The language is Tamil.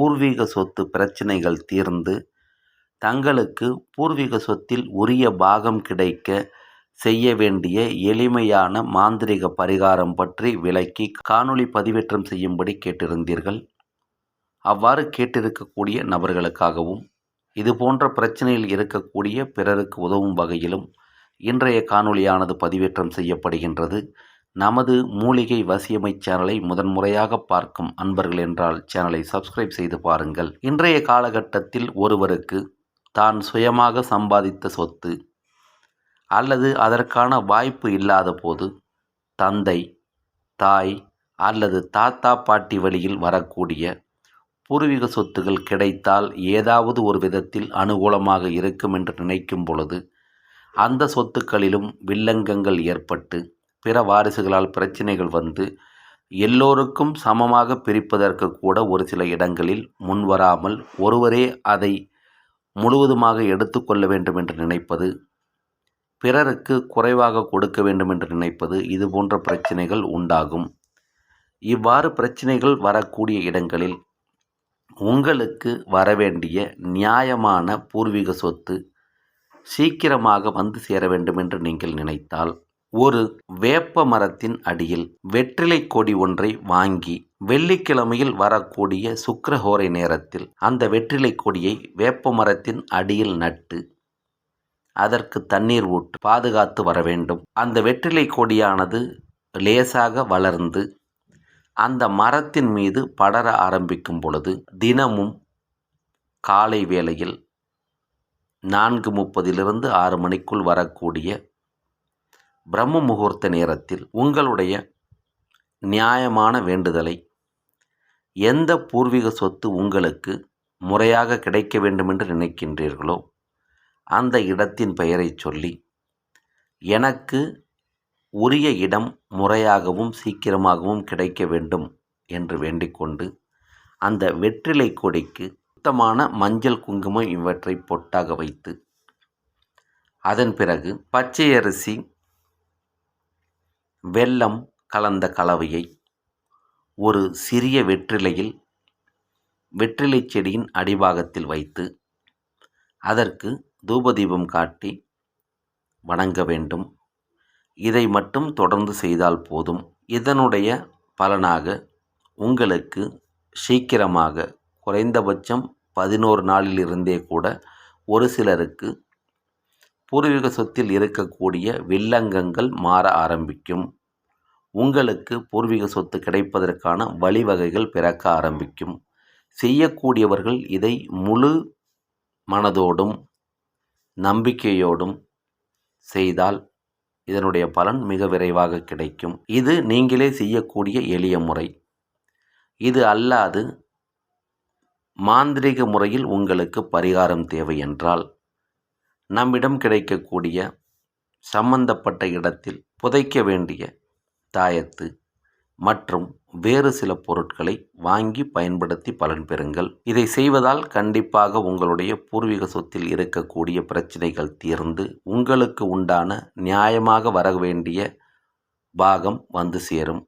பூர்வீக சொத்து பிரச்சனைகள் தீர்ந்து தங்களுக்கு பூர்வீக சொத்தில் உரிய பாகம் கிடைக்க செய்ய வேண்டிய எளிமையான மாந்திரிக பரிகாரம் பற்றி விளக்கி காணொளி பதிவேற்றம் செய்யும்படி கேட்டிருந்தீர்கள். அவ்வாறு கேட்டிருக்கக்கூடிய நபர்களுக்காகவும் இது போன்ற பிரச்சனையில் இருக்கக்கூடிய பிறருக்கு உதவும் வகையிலும் இன்றைய காணொளியானது பதிவேற்றம் செய்யப்படுகின்றது. நமது மூலிகை வசியமை சேனலை முதன்முறையாக பார்க்கும் அன்பர்கள் என்றால் சேனலை சப்ஸ்கிரைப் செய்து பாருங்கள். இன்றைய காலகட்டத்தில் ஒருவருக்கு தான் சுயமாக சம்பாதித்த சொத்து அல்லது அதற்கான வாய்ப்பு இல்லாத போது தந்தை தாய் அல்லது தாத்தா பாட்டி வழியில் வரக்கூடிய பூர்வீக சொத்துகள் கிடைத்தால் ஏதாவது ஒரு விதத்தில் அனுகூலமாக இருக்கும் என்று நினைக்கும் பொழுது அந்த சொத்துக்களிலும் வில்லங்கங்கள் ஏற்பட்டு பிற வாரிசுகளால் பிரச்சினைகள் வந்து எல்லோருக்கும் சமமாக பிரிப்பதற்கு கூட ஒரு சில இடங்களில் முன்வராமல் ஒருவரே அதை முழுவதுமாக எடுத்துக்கொள்ள வேண்டும் என்று நினைப்பது பிறருக்கு குறைவாக கொடுக்க வேண்டும் என்று நினைப்பது இது போன்ற பிரச்சனைகள் உண்டாகும். இவ்வாறு பிரச்சனைகள் வரக்கூடிய இடங்களில் உங்களுக்கு வரவேண்டிய நியாயமான பூர்வீக சொத்து சீக்கிரமாக வந்து சேர வேண்டும் என்று நீங்கள் நினைத்தால் ஒரு வேப்ப மரத்தின் அடியில் வெற்றிலை கொடி ஒன்றை வாங்கி வெள்ளிக்கிழமையில் வரக்கூடிய சுக்கரஹோரை நேரத்தில் அந்த வெற்றிலை கொடியை வேப்ப மரத்தின் அடியில் நட்டு அதற்கு தண்ணீர் ஊட்டு பாதுகாத்து வர வேண்டும். அந்த வெற்றிலை கொடியானது லேசாக வளர்ந்து அந்த மரத்தின் மீது படர ஆரம்பிக்கும் பொழுது தினமும் காலை வேளையில் நான்கு முப்பதிலிருந்து ஆறு மணிக்குள் வரக்கூடிய பிரம்ம முகூர்த்த நேரத்தில் உங்களுடைய நியாயமான வேண்டுதலை எந்த பூர்வீக சொத்து உங்களுக்கு முறையாக கிடைக்க வேண்டுமென்று நினைக்கின்றீர்களோ அந்த இடத்தின் பெயரை சொல்லி எனக்கு உரிய இடம் முறையாகவும் சீக்கிரமாகவும் கிடைக்க வேண்டும் என்று வேண்டிக்கொண்டு அந்த வெற்றிலை கொடிக்கு சுத்தமான மஞ்சள் குங்குமம் இவற்றை பொட்டாக வைத்து அதன் பிறகு பச்சை அரிசி வெல்லம் கலந்த கலவையை. ஒரு சிறிய வெற்றிலையில் வெற்றிலை செடியின் அடிபாகத்தில் வைத்து அதற்கு தூபதீபம் காட்டி வணங்க வேண்டும். இதை மட்டும் தொடர்ந்து செய்தால் போதும். இதனுடைய பலனாக உங்களுக்கு சீக்கிரமாக குறைந்தபட்சம் பதினோரு நாளிலிருந்தே கூட ஒரு சிலருக்கு பூர்வீக சொத்தில் இருக்கக்கூடிய வில்லங்கங்கள் மாற ஆரம்பிக்கும். உங்களுக்கு பூர்வீக சொத்து கிடைப்பதற்கான வழிவகைகள் பிறக்க ஆரம்பிக்கும். செய்யக்கூடியவர்கள் இதை முழு மனதோடும் நம்பிக்கையோடும் செய்தால் இதனுடைய பலன் மிக விரைவாக கிடைக்கும். இது நீங்களே செய்யக்கூடிய எளிய முறை. இது அல்லாது மாந்திரிக முறையில் உங்களுக்கு பரிகாரம் தேவை என்றால் நம்மிடம் கிடைக்கக்கூடிய சம்பந்தப்பட்ட இடத்தில் புதைக்க வேண்டிய தாயத்து மற்றும் வேறு சில பொருட்களை வாங்கி பயன்படுத்தி பலன் பெறுங்கள். இதை செய்வதால் கண்டிப்பாக உங்களுடைய பூர்வீக சொத்தில் இருக்கக்கூடிய பிரச்சனைகள் தீர்ந்து உங்களுக்கு உண்டான நியாயமாக வர வேண்டிய பாகம் வந்து சேரும்.